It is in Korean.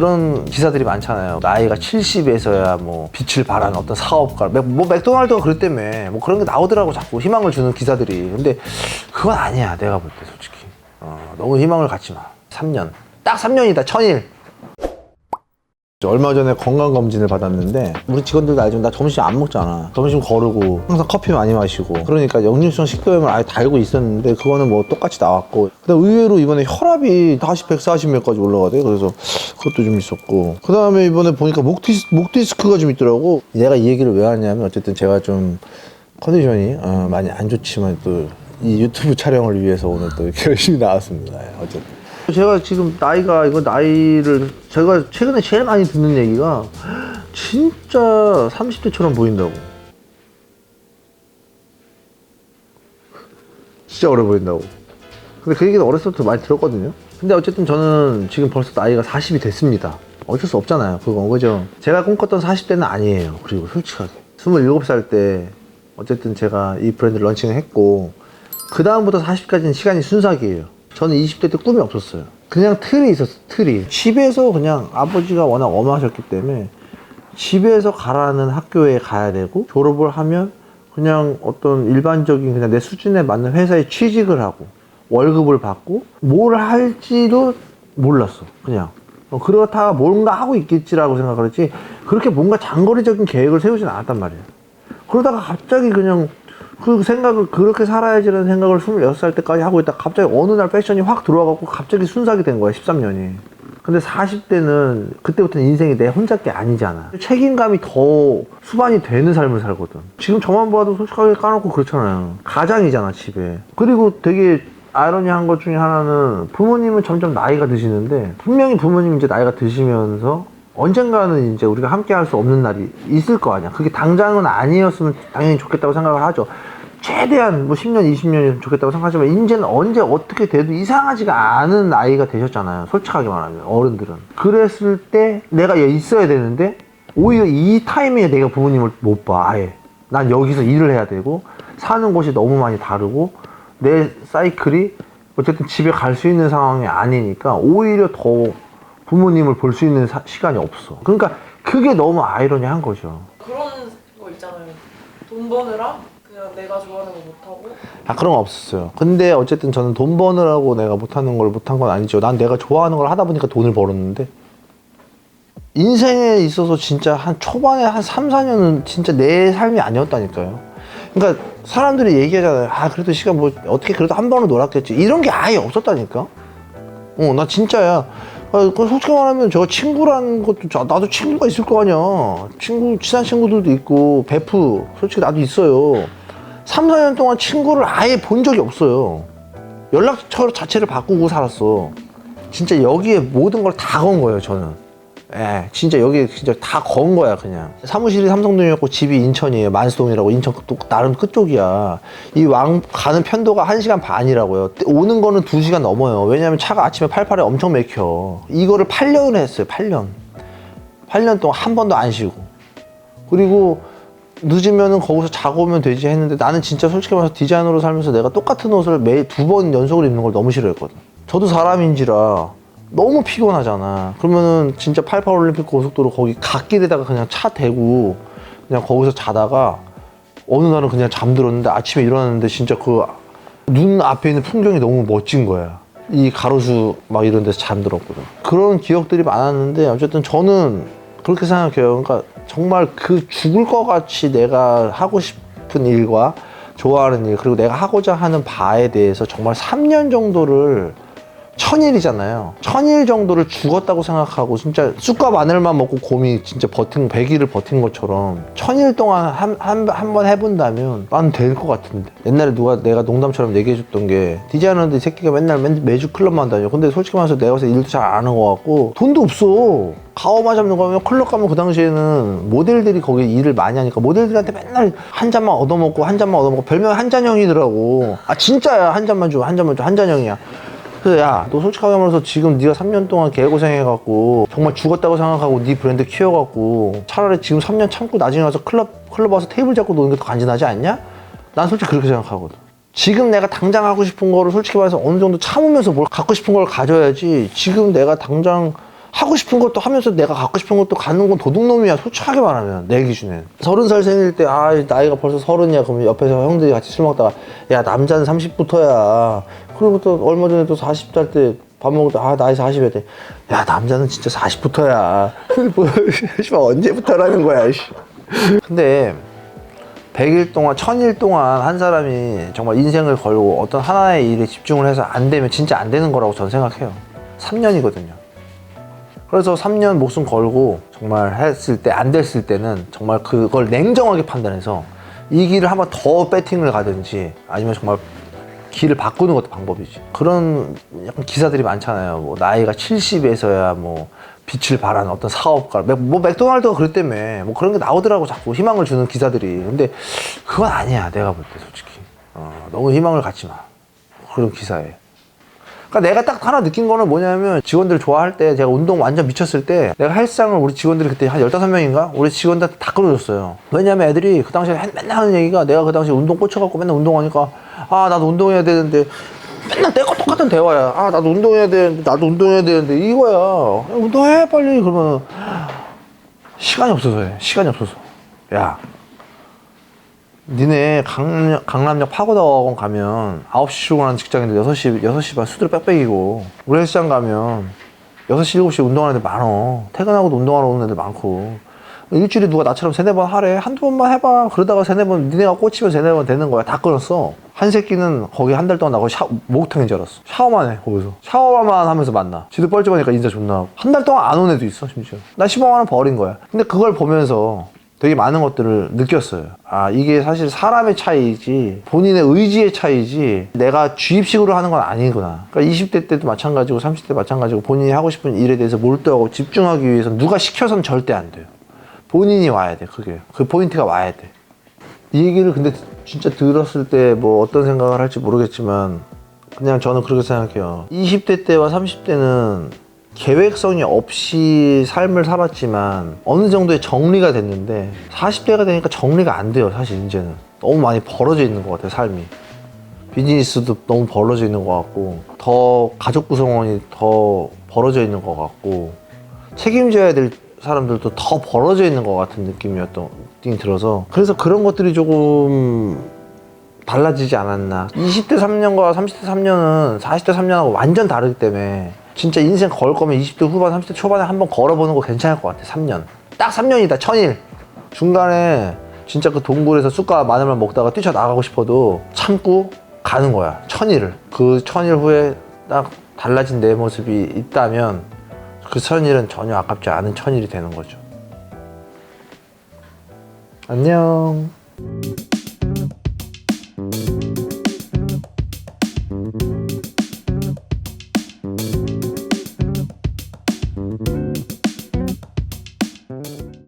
그런 기사들이 많잖아요. 나이가 70에서야 뭐 빛을 발하는 어떤 사업가. 맥- 뭐 맥도날드가 그랬다며. 뭐 그런 게 나오더라고 자꾸 희망을 주는 기사들이. 근데 그건 아니야. 내가 볼 때 솔직히. 어, 너무 희망을 갖지 마. 3년. 딱 3년이다. 천일. 얼마 전에 건강검진을 받았는데 우리 직원들도 알지만 나 점심 안 먹잖아. 점심 거르고 항상 커피 많이 마시고. 그러니까 역류성 식도염을 아예 다 알고 있었는데 그거는 뭐 똑같이 나왔고. 근데 의외로 이번에 혈압이 다시 140 몇까지 올라가대. 그래서 그것도 좀 있었고. 그 다음에 이번에 보니까 목, 디스, 목 디스크가 좀 있더라고. 내가 이 얘기를 왜 하냐면 어쨌든 제가 좀 컨디션이 어, 많이 안 좋지만 또 이 유튜브 촬영을 위해서 오늘 또 이렇게 열심히 나왔습니다. 예, 어쨌든 제가 지금 나이가 이거 나이를 제가 최근에 제일 많이 듣는 얘기가 진짜 30대처럼 보인다고. 진짜 어려 보인다고. 근데 그 얘기는 어렸을 때부터 많이 들었거든요. 근데 어쨌든 저는 지금 벌써 나이가 40이 됐습니다. 어쩔 수 없잖아요. 그건 그죠. 제가 꿈꿨던 40대는 아니에요. 그리고 솔직하게. 27살 때 어쨌든 제가 이 브랜드를 런칭을 했고 그 다음부터 40까지는 시간이 순삭이에요. 저는 20대 때 꿈이 없었어요. 그냥 틀이 있었어, 틀이. 집에서 그냥 아버지가 워낙 엄하셨기 때문에 집에서 가라는 학교에 가야 되고 졸업을 하면 그냥 어떤 일반적인 그냥 내 수준에 맞는 회사에 취직을 하고 월급을 받고 뭘 할지도 몰랐어 그냥 어, 그렇다가 뭔가 하고 있겠지라고 생각을 했지 그렇게 뭔가 장거리적인 계획을 세우진 않았단 말이야 그러다가 갑자기 그냥 그 생각을 그렇게 살아야지라는 생각을 26살 때까지 하고 있다 가 갑자기 어느 날 패션이 확 들어와갖고 갑자기 순삭이 된 거야 13년이. 근데 40대는 그때부터는 인생이 내 혼자 게 아니잖아. 책임감이 더 수반이 되는 삶을 살거든. 지금 저만 봐도 솔직하게 까놓고 그렇잖아요. 가장이잖아 집에. 그리고 되게 아이러니한 것 중에 하나는 부모님은 점점 나이가 드시는데 분명히 부모님 이제 나이가 드시면서 언젠가는 이제 우리가 함께 할 수 없는 날이 있을 거 아니야. 그게 당장은 아니었으면 당연히 좋겠다고 생각을 하죠. 최대한 뭐 10년, 20년이면 좋겠다고 생각하지만 이제는 언제 어떻게 돼도 이상하지가 않은 나이가 되셨잖아요. 솔직하게 말하면 어른들은. 그랬을 때 내가 여기 있어야 되는데 오히려 이 타이밍에 내가 부모님을 못 봐. 아예. 난 여기서 일을 해야 되고 사는 곳이 너무 많이 다르고 내 사이클이 어쨌든 집에 갈 수 있는 상황이 아니니까 오히려 더 부모님을 볼 수 있는 사- 시간이 없어. 그러니까 그게 너무 아이러니한 거죠. 그런 거 있잖아요. 돈 버느라 그냥 내가 좋아하는 거 못하고 아 그런 거 없었어요. 근데 어쨌든 저는 돈 버느라고 내가 못하는 걸 못한 건 아니죠. 난 내가 좋아하는 걸 하다 보니까 돈을 벌었는데 인생에 있어서 진짜 한 초반에 한 3, 4년은 진짜 내 삶이 아니었다니까요. 그러니까 사람들이 얘기하잖아요. 아 그래도 시간 뭐 어떻게 그래도 한 번은 놀았겠지. 이런 게 아예 없었다니까. 어 나 진짜야. 아, 그 솔직히 말하면 제가 친구라는 것도 저- 나도 친구가 있을 거 아니야. 친구 친한 친구들도 있고 베프 솔직히 나도 있어요. 3, 4년 동안 친구를 아예 본 적이 없어요. 연락처 자체를 바꾸고 살았어. 진짜 여기에 모든 걸 다 건 거예요, 저는. 예, 진짜 여기 진짜 다건 거야, 그냥. 사무실이 삼성동이었고 집이 인천이에요. 만수동이라고 인천 또 나름 끝쪽이야. 이 왕 가는 편도가 1시간 반이라고요. 오는 거는 2시간 넘어요. 왜냐면 차가 아침에 88에 엄청 막혀. 이거를 8년을 했어요, 8년. 8년 동안 한 번도 안 쉬고. 그리고 늦으면은 거기서 자고 오면 되지 했는데 나는 진짜 솔직히 말해서 디자이너로 살면서 내가 똑같은 옷을 매두번 연속으로 입는 걸 너무 싫어했거든. 저도 사람인지라 너무 피곤하잖아. 그러면은 진짜 88 올림픽 고속도로 거기 갓길에다가 그냥 차 대고 그냥 거기서 자다가 어느 날은 그냥 잠들었는데 아침에 일어났는데 진짜 그 눈 앞에 있는 풍경이 너무 멋진 거야. 이 가로수 막 이런 데서 잠들었거든. 그런 기억들이 많았는데 어쨌든 저는 그렇게 생각해요. 그러니까 정말 그 죽을 것 같이 내가 하고 싶은 일과 좋아하는 일 그리고 내가 하고자 하는 바에 대해서 정말 3년 정도를 천일이잖아요. 천일 정도를 죽었다고 생각하고 진짜 쑥과 마늘만 먹고 곰이 진짜 버틴 100일을 버틴 것처럼 천일 동안 한한한번 해본다면 난 될 것 같은데. 옛날에 누가 내가 농담처럼 얘기해줬던 게 디자이너인데 이 새끼가 맨날 맨, 매주 클럽만 다녀. 근데 솔직히 말해서 내가 봐서 일도 잘 안 하는 것 같고 돈도 없어. 가오마 잡는 거면 클럽 가면 그 당시에는 모델들이 거기 일을 많이 하니까 모델들한테 맨날 한 잔만 얻어먹고 한 잔만 얻어먹고 별명이 한잔형이더라고. 아 진짜야 한 잔만 줘한 잔만 줘 한잔형이야. 야, 너 솔직하게 말해서 지금 네가 3년 동안 개고생해갖고 정말 죽었다고 생각하고 네 브랜드 키워갖고 차라리 지금 3년 참고 나중에 와서 클럽 클럽 와서 테이블 잡고 노는 게 더 간지나지 않냐? 난 솔직히 그렇게 생각하거든. 지금 내가 당장 하고 싶은 거를 솔직히 말해서 어느 정도 참으면서 뭘 갖고 싶은 걸 가져야지 지금 내가 당장 하고 싶은 것도 하면서 내가 갖고 싶은 것도 갖는 건 도둑놈이야 솔직하게 말하면 내 기준엔 서른 살 생일 때 아 나이가 벌써 서른이야 그러면 옆에서 형들이 같이 술 먹다가 야 남자는 30부터야 그리고 또 얼마 전에 또 40살 때 밥 먹을 때 아 나이 40에 때야 남자는 진짜 40부터야 뭐 씨발 언제부터라는 거야 씨. 근데 100일 동안, 1000일 동안 한 사람이 정말 인생을 걸고 어떤 하나의 일에 집중을 해서 안 되면 진짜 안 되는 거라고 저는 생각해요. 3년이거든요. 그래서 3년 목숨 걸고 정말 했을 때, 안 됐을 때는 정말 그걸 냉정하게 판단해서 이 길을 한번 더 배팅을 가든지 아니면 정말 길을 바꾸는 것도 방법이지. 그런 약간 기사들이 많잖아요. 뭐 나이가 70에서야 뭐 빛을 발하는 어떤 사업가. 맥- 뭐 맥도날드가 그랬다며. 뭐 그런 게 나오더라고 자꾸 희망을 주는 기사들이. 근데 그건 아니야. 내가 볼 때 솔직히. 어, 너무 희망을 갖지 마. 그런 기사에. 그러니까 내가 딱 하나 느낀 거는 뭐냐면 직원들 좋아할 때 제가 운동 완전 미쳤을 때 내가 헬스장을 우리 직원들이 그때 한 15명인가? 우리 직원들한테 다 끌어줬어요. 왜냐면 애들이 그 당시에 한- 맨날 하는 얘기가 내가 그 당시에 운동 꽂혀갖고 맨날 운동하니까 아 나도 운동해야 되는데 맨날 내가 똑같은 대화야. 아 나도 운동해야 되는데 나도 운동해야 되는데 이거야. 야, 운동해 빨리 그러면 시간이 없어서 해. 시간이 없어서. 야 니네 강남, 강남역 파고다학원 가면 9시 출근하는 직장인들 6시, 6시 반 수들 빽빽이고 우리 헬스장 가면 6시, 7시 운동하는 애들 많어 퇴근하고도 운동하러 오는 애들 많고 일주일에 누가 나처럼 세네 번 하래. 한두 번만 해봐. 그러다가 세네 번 니네가 꽂히면 세네 번 되는 거야. 다 끊었어. 한 새끼는 거기 한 달 동안 나고 샤, 목욕탕인 줄 알았어. 샤워만 해 거기서. 샤워만 하면서 만나. 지도 뻘쭘하니까 인사 존나 하고. 한 달 동안 안 온 애도 있어 심지어. 나 15만 원 버린 거야. 근데 그걸 보면서 되게 많은 것들을 느꼈어요. 아, 이게 사실 사람의 차이지, 본인의 의지의 차이지, 내가 주입식으로 하는 건 아니구나. 그러니까 20대 때도 마찬가지고, 30대 마찬가지고, 본인이 하고 싶은 일에 대해서 몰두하고 집중하기 위해서 누가 시켜서는 절대 안 돼요. 본인이 와야 돼, 그게. 그 포인트가 와야 돼. 이 얘기를 근데 진짜 들었을 때 뭐 어떤 생각을 할지 모르겠지만, 그냥 저는 그렇게 생각해요. 20대 때와 30대는 계획성이 없이 삶을 살았지만 어느 정도의 정리가 됐는데 40대가 되니까 정리가 안 돼요 사실 이제는 너무 많이 벌어져 있는 것 같아요 삶이 비즈니스도 너무 벌어져 있는 것 같고 더 가족 구성원이 더 벌어져 있는 것 같고 책임져야 될 사람들도 더 벌어져 있는 것 같은 느낌이었던 느낌이 들어서 그래서 그런 것들이 조금 달라지지 않았나. 20대 3년과 30대 3년은 40대 3년하고 완전 다르기 때문에 진짜 인생 걸 거면 20대 후반, 30대 초반에 한번 걸어보는 거 괜찮을 것 같아. 3년. 딱 3년이다. 천일. 중간에 진짜 그 동굴에서 쑥과 마늘만 먹다가 뛰쳐나가고 싶어도 참고 가는 거야. 천일을. 그 천일 후에 딱 달라진 내 모습이 있다면 그 천일은 전혀 아깝지 않은 천일이 되는 거죠. 안녕.